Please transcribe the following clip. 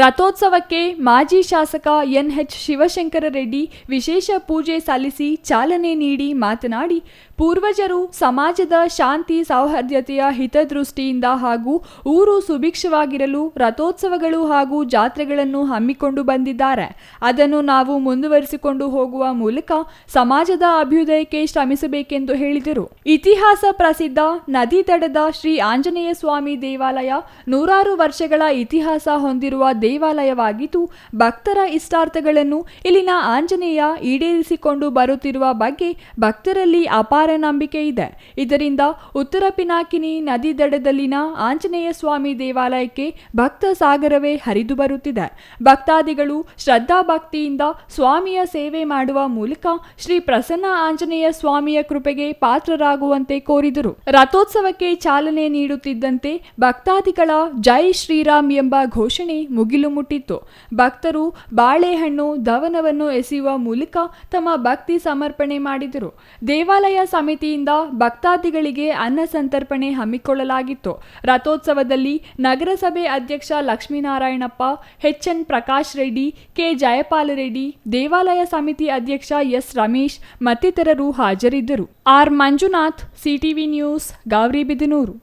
ರಥೋತ್ಸವಕ್ಕೆ ಮಾಜಿ ಶಾಸಕ ಎನ್ಎಚ್ ಶಿವಶಂಕರ ರೆಡ್ಡಿ ವಿಶೇಷ ಪೂಜೆ ಸಲ್ಲಿಸಿ ಚಾಲನೆ ನೀಡಿ ಮಾತನಾಡಿ, ಪೂರ್ವಜರು ಸಮಾಜದ ಶಾಂತಿ, ಸೌಹಾರ್ದತೆಯ ಹಿತದೃಷ್ಟಿಯಿಂದ ಹಾಗೂ ಊರು ಸುಭಿಕ್ಷವಾಗಿರಲು ರಥೋತ್ಸವಗಳು ಹಾಗೂ ಜಾತ್ರೆಗಳನ್ನು ಹಮ್ಮಿಕೊಂಡು ಬಂದಿದ್ದಾರೆ. ಅದನ್ನು ನಾವು ಮುಂದುವರಿಸಿಕೊಂಡು ಹೋಗುವ ಮೂಲಕ ಸಮಾಜದ ಅಭ್ಯುದಯಕ್ಕೆ ಶ್ರಮಿಸಬೇಕೆಂದು ಹೇಳಿದರು. ಇತಿಹಾಸ ಪ್ರಸಿದ್ಧ ನದಿ ತಡದ ಶ್ರೀ ಆಂಜನೇಯ ಸ್ವಾಮಿ ದೇವಾಲಯ ನೂರಾರು ವರ್ಷಗಳ ಇತಿಹಾಸ ಹೊಂದಿರುವ ದೇವಾಲಯವಾಗಿದ್ದು ಭಕ್ತರ ಇಷ್ಟಾರ್ಥಗಳನ್ನು ಇಲ್ಲಿನ ಆಂಜನೇಯ ಈಡೇರಿಸಿಕೊಂಡು ಬರುತ್ತಿರುವ ಬಗ್ಗೆ ಭಕ್ತರಲ್ಲಿ ಅಪಾರ ನಂಬಿಕೆ ಇದೆ. ಇದರಿಂದ ಉತ್ತರ ಪಿನಾಕಿನಿ ನದಿ ದಡದಲ್ಲಿನ ಆಂಜನೇಯ ಸ್ವಾಮಿ ದೇವಾಲಯಕ್ಕೆ ಭಕ್ತ ಸಾಗರವೇ ಹರಿದು ಬರುತ್ತಿದೆ. ಭಕ್ತಾದಿಗಳು ಶ್ರದ್ಧಾ ಭಕ್ತಿಯಿಂದ ಸ್ವಾಮಿಯ ಸೇವೆ ಮಾಡುವ ಮೂಲಕ ಶ್ರೀ ಪ್ರಸನ್ನ ಆಂಜನೇಯ ಸ್ವಾಮಿಯ ಕೃಪೆಗೆ ಪಾತ್ರರಾಗುವಂತೆ ಕೋರಿದರು. ರಥೋತ್ಸವಕ್ಕೆ ಚಾಲನೆ ನೀಡುತ್ತಿದ್ದಂತೆ ಭಕ್ತಾದಿಗಳ ಜೈ ಶ್ರೀರಾಮ್ ಎಂಬ ಘೋಷಣೆ ಮುಗಿಲು ಮುಟ್ಟಿತ್ತು. ಭಕ್ತರು ಬಾಳೆಹಣ್ಣು, ದವನವನ್ನು ಎಸೆಯುವ ಮೂಲಕ ತಮ್ಮ ಭಕ್ತಿ ಸಮರ್ಪಣೆ ಮಾಡಿದರು. ದೇವಾಲಯ ಸಮಿತಿಯಿಂದ ಭಕ್ತಾದಿಗಳಿಗೆ ಅನ್ನ ಸಂತರ್ಪಣೆ ಹಮ್ಮಿಕೊಳ್ಳಲಾಗಿತ್ತು. ರಥೋತ್ಸವದಲ್ಲಿ ನಗರಸಭೆ ಅಧ್ಯಕ್ಷ ಲಕ್ಷ್ಮೀನಾರಾಯಣಪ್ಪ ಎನ್ ಪ್ರಕಾಶ್ ರೆಡ್ಡಿ, ಕೆ ಜಯಪಾಲ ರೆಡ್ಡಿ, ದೇವಾಲಯ ಸಮಿತಿ ಅಧ್ಯಕ್ಷ ಎಸ್ ರಮೇಶ್ ಮತ್ತಿತರರು ಹಾಜರಿದ್ದರು. R Manjunath, CTV news Gauribidanur